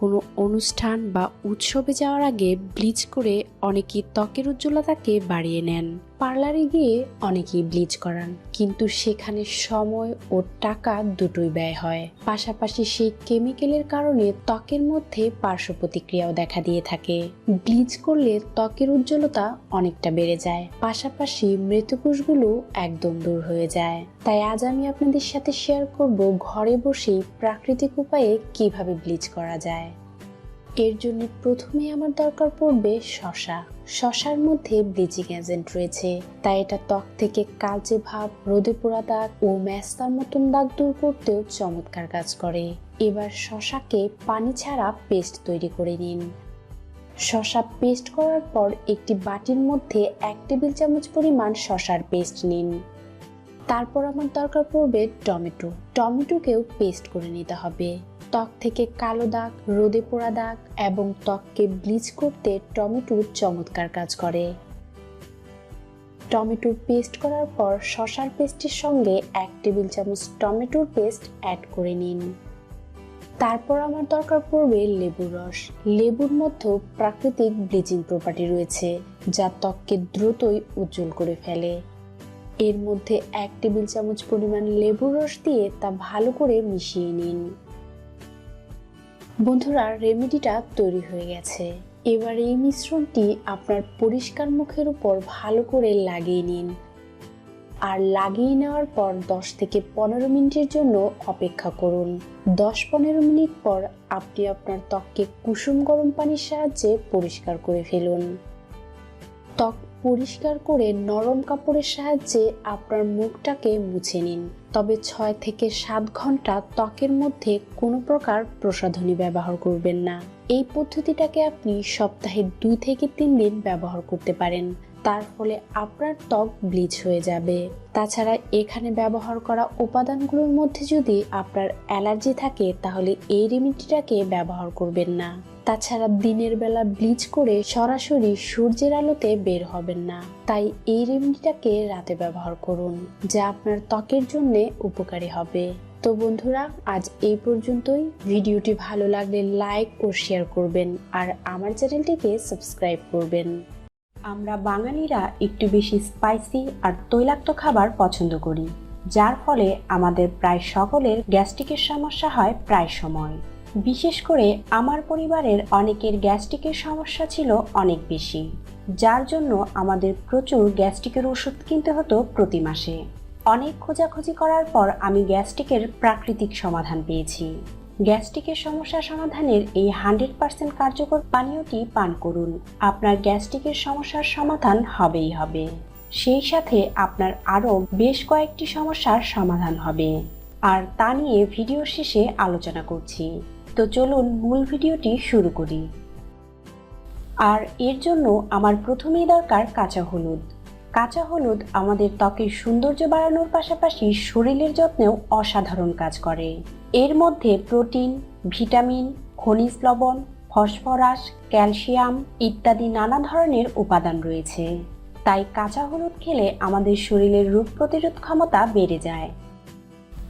কোনো অনুষ্ঠান বা উৎসবে যাওয়ার আগে ব্লিচ করে অনেকেই ত্বকের উজ্জ্বলতাকে বাড়িয়ে নেন। পার্লারে গিয়ে অনেকেই ব্লিচ করান, কিন্তু সেখানে সময় ও টাকা দুটোই ব্যয় হয়। পাশাপাশি সেই কেমিক্যালের কারণে ত্বকের মধ্যে পার্শ্ব প্রতিক্রিয়াও দেখা দিয়ে থাকে। ব্লিচ করলে ত্বকের উজ্জ্বলতা অনেকটা বেড়ে যায়, পাশাপাশি মৃতকোষগুলো একদম দূর হয়ে যায়। তাই আজ আমি আপনাদের সাথে শেয়ার করব ঘরে বসেই প্রাকৃতিক উপায়ে কীভাবে ব্লিচ করা যায়। এর জন্য প্রথমে আমার দরকার পড়বে শশা। শশার মধ্যে ব্লিচিং এজেন্ট রয়েছে। তাই এটা ত্বক থেকে কালচে ভাব, রোদে পোড়া দাগ ও ম্যাস্তার মতন দাগ দূর করতেও চমৎকার কাজ করে। এবার শশাকে পানি ছাড়া পেস্ট তৈরি করে নিন। শশা পেস্ট করার পর একটি বাটির মধ্যে এক টেবিল চামচ পরিমাণ শশার পেস্ট নিন। তারপর আমার দরকার পড়বে টমেটো। টমেটোকেও পেস্ট করে নিতে হবে। ত্বক থেকে কালো দাগ, রোদে পোড়া দাগ এবং ত্বককে ব্লিচ করতে টমেটো চমৎকার কাজ করে। টমেটো পেস্ট করার পর শশার পেস্টের সঙ্গে এক টেবিল চামচ টমেটোর পেস্ট অ্যাড করে নিন। তারপর আমার দরকার পড়বে লেবুর রস। লেবুর মধ্যেও প্রাকৃতিক ব্লিচিং প্রপার্টি রয়েছে, যা ত্বককে দ্রুতই উজ্জ্বল করে ফেলে। এর মধ্যে এক টেবিল চামচ পরিমাণ লেবুর রস দিয়ে তা ভালো করে মিশিয়ে নিন। বন্ধুরা রেমেডিটা তৈরি হয়ে গেছে। এবার এই মিশ্রণটি আপনার পরিষ্কার মুখের উপর ভালো করে লাগিয়ে নিন। আর লাগিয়ে নেওয়ার পর 10 থেকে পনেরো মিনিটের জন্য অপেক্ষা করুন। দশ পনেরো মিনিট পর আপনি আপনার ত্বককে কুসুম গরম পানির সাহায্যে পরিষ্কার করে ফেলুন। ত্বক পরিষ্কার করে নরম কাপড়ের সাহায্যে আপনার মুখটাকে মুছে নিন। তবে ছয় থেকে সাত ঘণ্টা ত্বকের মধ্যে কোনো প্রকার প্রসাধনী ব্যবহার করবেন না। এই পদ্ধতিটাকে আপনি সপ্তাহে দুই থেকে তিন দিন ব্যবহার করতে পারেন। তার ফলে আপনার ত্বক ব্লিচ হয়ে যাবে। তাছাড়া এখানে ব্যবহার করা উপাদানগুলোর মধ্যে যদি আপনার অ্যালার্জি থাকে, তাহলে এই রেমিডিটাকে ব্যবহার করবেন না। তাছাড়া দিনের বেলা ব্লিচ করে সরাসরি সূর্যের আলোতে বের হবেন না। তাই এই রেমেডিটাকে রাতে ব্যবহার করুন, যা আপনার ত্বকের জন্য উপকারী হবে। তো বন্ধুরা, আজ এই পর্যন্তই। ভিডিওটি ভালো লাগলে লাইক ও শেয়ার করবেন, আর আমার চ্যানেলটিকে সাবস্ক্রাইব করবেন। আমরা বাঙালিরা একটু বেশি স্পাইসি আর তৈলাক্ত খাবার পছন্দ করি, যার ফলে আমাদের প্রায় সকলের গ্যাস্ট্রিকের সমস্যা হয় প্রায় সময়। বিশেষ করে আমার পরিবারের অনেকের গ্যাস্ট্রিকের সমস্যা ছিল অনেক বেশি, যার জন্য আমাদের প্রচুর গ্যাস্ট্রিকের ওষুধ কিনতে হতো প্রতি মাসে। অনেক খোঁজাখুঁজি করার পর আমি গ্যাস্ট্রিকের প্রাকৃতিক সমাধান পেয়েছি। গ্যাস্ট্রিকের সমস্যা সমাধানের এই হান্ড্রেড পার্সেন্ট কার্যকর পানীয়টি পান করুন। আপনার গ্যাস্ট্রিকের সমস্যার সমাধান হবেই হবে। সেই সাথে আপনার আরও বেশ কয়েকটি সমস্যার সমাধান হবে। আর তা নিয়ে ভিডিও শেষে আলোচনা করছি। তো চলুন মূল ভিডিওটি শুরু করি। আর এর জন্য আমার প্রথমেই দরকার কাঁচা হলুদ। কাঁচা হলুদ আমাদের ত্বকের সৌন্দর্য বাড়ানোর পাশাপাশি শরীরের যত্নেও অসাধারণ কাজ করে। এর মধ্যে প্রোটিন, ভিটামিন, খনিজ লবণ, ফসফরাস, ক্যালসিয়াম ইত্যাদি নানা ধরনের উপাদান রয়েছে। তাই কাঁচা হলুদ খেলে আমাদের শরীরের রোগ প্রতিরোধ ক্ষমতা বেড়ে যায়।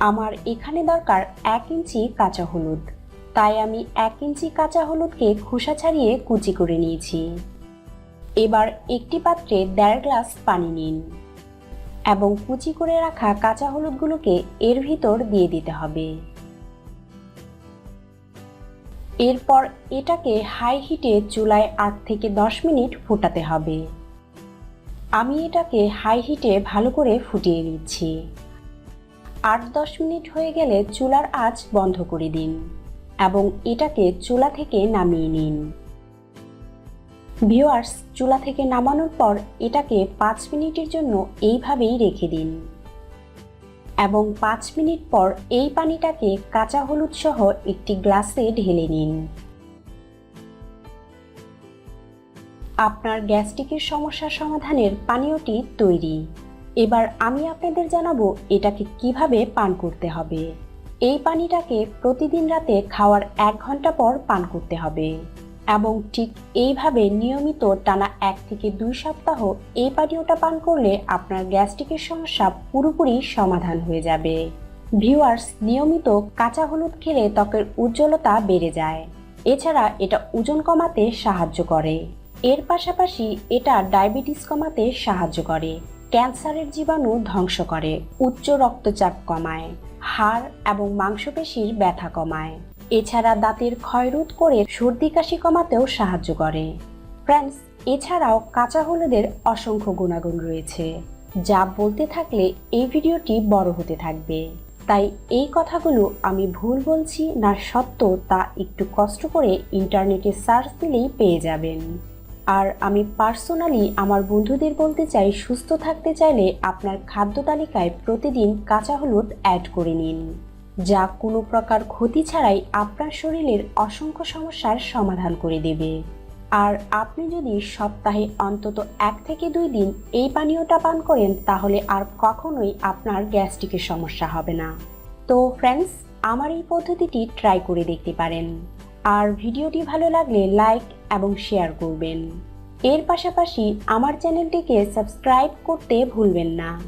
আমার এখানে দরকার এক ইঞ্চি কাঁচা হলুদ। তাই আমি এক ইঞ্চি কাঁচা হলুদকে খোসা ছাড়িয়ে কুচি করে নিয়েছি। এবার একটি পাত্রে দেড় গ্লাস পানি নিন এবং কুচি করে রাখা কাঁচা হলুদগুলোকে এর ভিতর দিয়ে দিতে হবে। এরপর এটাকে হাই হিটে চুলায় আট থেকে দশ মিনিট ফোটাতে হবে। আমি এটাকে হাই হিটে ভালো করে ফুটিয়ে নিচ্ছি। আট দশ মিনিট হয়ে গেলে চুলার আঁচ বন্ধ করে দিন এবং এটাকে চুলা থেকে নামিয়ে নিন। ভিওয়ার্স চুলা থেকে নামানোর পর এটাকে পাঁচ মিনিটের জন্য এইভাবেই রেখে দিন। এবং পাঁচ মিনিট পর এই পানিটাকে কাঁচা হলুদ সহ একটি গ্লাসে ঢেলে নিন। আপনার গ্যাস্ট্রিকের সমস্যা সমাধানের পানীয়টি তৈরি। এবার আমি আপনাদের জানাব এটাকে কীভাবে পান করতে হবে। এই পানিটাকে প্রতিদিন রাতে খাওয়ার এক ঘণ্টা পর পান করতে হবে। এবং ঠিক এইভাবে নিয়মিত টানা এক থেকে দুই সপ্তাহ এই পানীয়টা পান করলে আপনার গ্যাস্ট্রিকের সমস্যা পুরোপুরি সমাধান হয়ে যাবে। ভিউয়ার্স, নিয়মিত কাঁচা হলুদ খেলে ত্বকের উজ্জ্বলতা বেড়ে যায়। এছাড়া এটা ওজন কমাতে সাহায্য করে। এর পাশাপাশি এটা ডায়াবেটিস কমাতে সাহায্য করে। ক্যান্সারের জীবাণু ধ্বংস করে, উচ্চ রক্তচাপ কমায়, হাড় এবং মাংসপেশির ব্যথা কমায়। এছাড়া দাঁতের ক্ষয়রোধ করে সর্দি কাশি কমাতেও সাহায্য করে। ফ্রেন্ডস, এছাড়াও কাঁচা হলুদের অসংখ্য গুণাগুণ রয়েছে, যা বলতে থাকলে এই ভিডিওটি বড় হতে থাকবে। তাই এই কথাগুলো আমি ভুল বলছি না সত্য তা একটু কষ্ট করে ইন্টারনেটে সার্চ দিলেই পেয়ে যাবেন। আর আমি পার্সোনালি আমার বন্ধুদের বলতে চাই, সুস্থ থাকতে চাইলে আপনার খাদ্য তালিকায় প্রতিদিন কাঁচা হলুদ অ্যাড করে নিন। যা কোনো প্রকার ক্ষতি ছাড়াই আপনার শরীরের অসংখ্য সমস্যার সমাধান করে দেবে। আর আপনি যদি সপ্তাহে অন্তত এক থেকে দুই দিন এই পানীয়টা পান করেন, তাহলে আর কখনোই আপনার গ্যাস্ট্রিকের সমস্যা হবে না। তো ফ্রেন্ডস আমার এই পদ্ধতিটি ট্রাই করে দেখতে পারেন। আর ভিডিওটি ভালো লাগলে লাইক এবং শেয়ার করবেন। এর পাশাপাশি আমার চ্যানেলটিকে সাবস্ক্রাইব করতে ভুলবেন না।